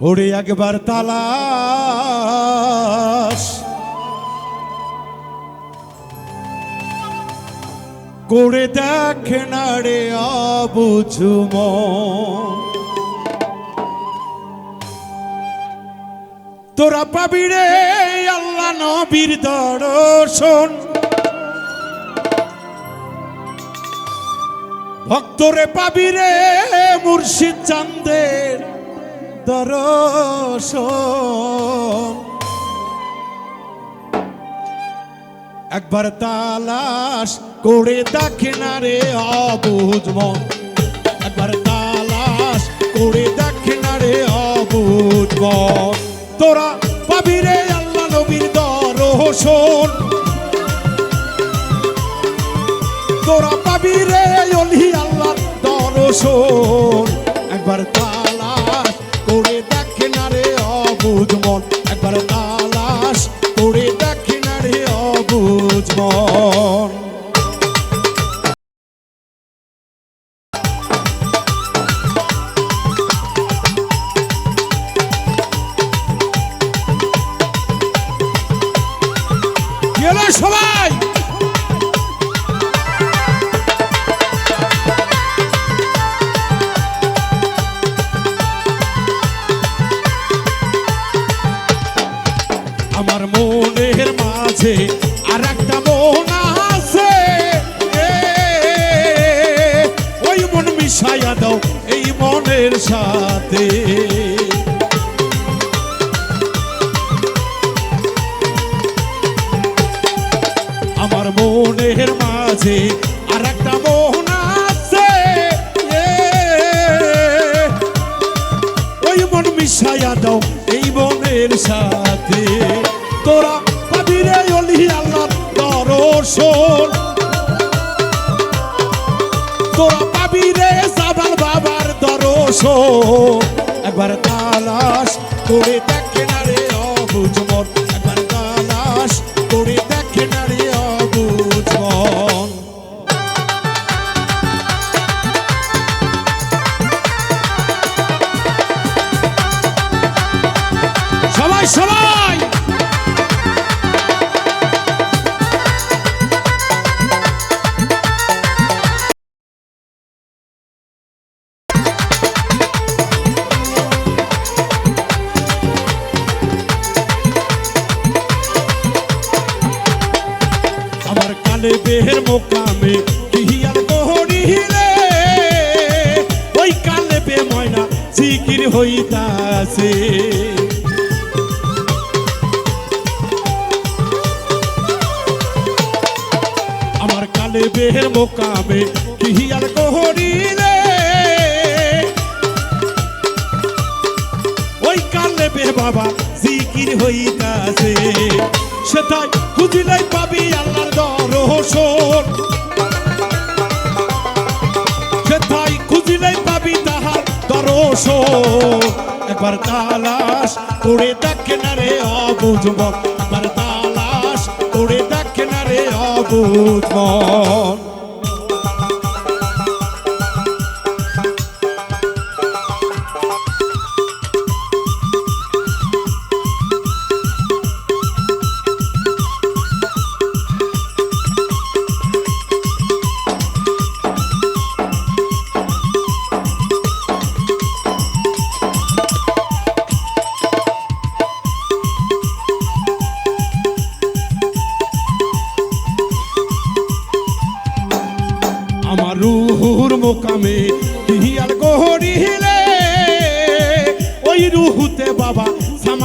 ওরে একবার তালাশ। করে দেখ না রে অবুঝুম তোরা পাবি রে আল্লাহ নবীর দর্শন। ভক্তরে পাবি রে মুর্শিদ চান্দের দর্শন একবার তালাশ করে দেখে অবুঝ মন। একবার তালাশ করে দেখে না রে অবুঝ মন। তোরা পাবি রে আল্লাহ নবীর দর্শন তোরা পাবি রে অলি আল্লাহ দর্শন একবার মন সবাই আমার মনের মাঝে আর একটা মনের সাথে। আমার মনের মাঝে আর একটা মন আছে ওই মন মিশাইয়া দাও এই মনের সাথে। তোরা পাবি অলি আল্লাহ দর্শন। তোরা পাবি রে দর্শন একবার তালাশ করে দেখে না রে একবার তালাশ করে দেখে না রে সবাই সবাই! আমার কালে বেহের মোকামে কিহিয়াল গহরিলে ওই কালে বে বাবা জিকির হইতাছে। সেটাই খুঁজিলাই পাবি আল্লাহর দর্শন একবার তালাশ করে দেখে না রে অবুজব একবার তালাশ করে দেখে না রে অবুঝ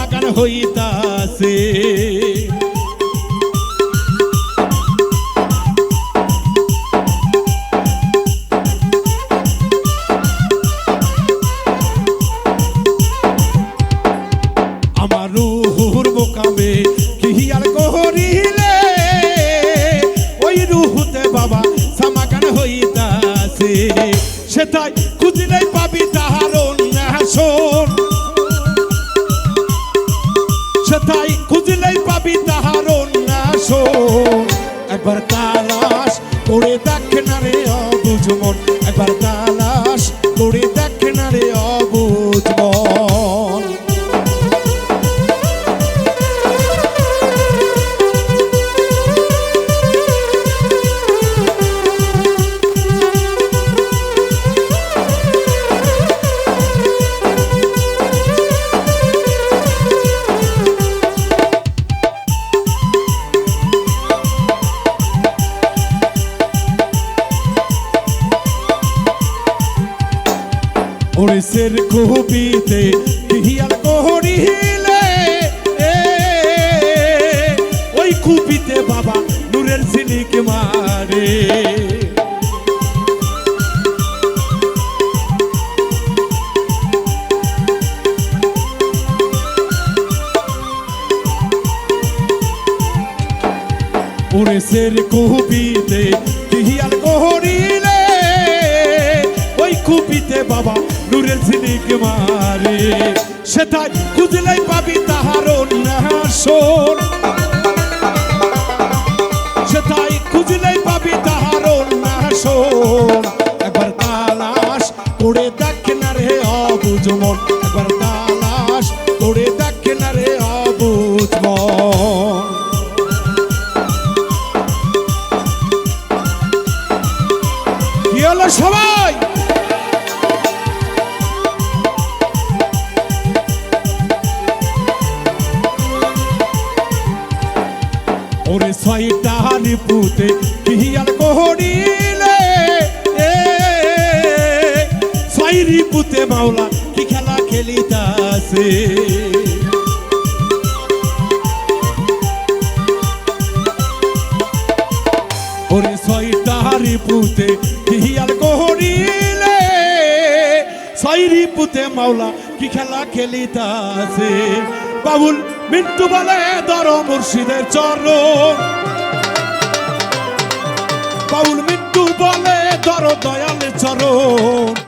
সামাকান হইতাছে। 우리 ওরেসের কবিতে হিয়াল কহরিলে এ, ওই কুপিতে বাবা নূরের সিলিক মারে। ওরেসের কুপিতে হিয়াল কহরিলে ওই কুপিতে বাবা নূরের সিদিক মারে। সেটাই খুঁজলেই পাবি তাহার অন্যাসন সেটাই খুঁজলেই পাবি তাহার অন্যাসন একবার তালাশ করে দেখ না রে অবুঝ ওরে ছয়টা নিপুতে কিহিয়াল কোহরিলে এ ছয় রিপুতে মাওলা, কি খেলা খেলিতাছে? ওরে ছয়টা রিপুতে কিহিয়াল কোহরিলে ছয় রিপুতে মাওলা, কি খেলা খেলিতাছে? বাবুল মিন্টু বলে ধরো মুর্শিদের চরণ। বাউল মিন্টু বলে ধরো দয়াল চরণ।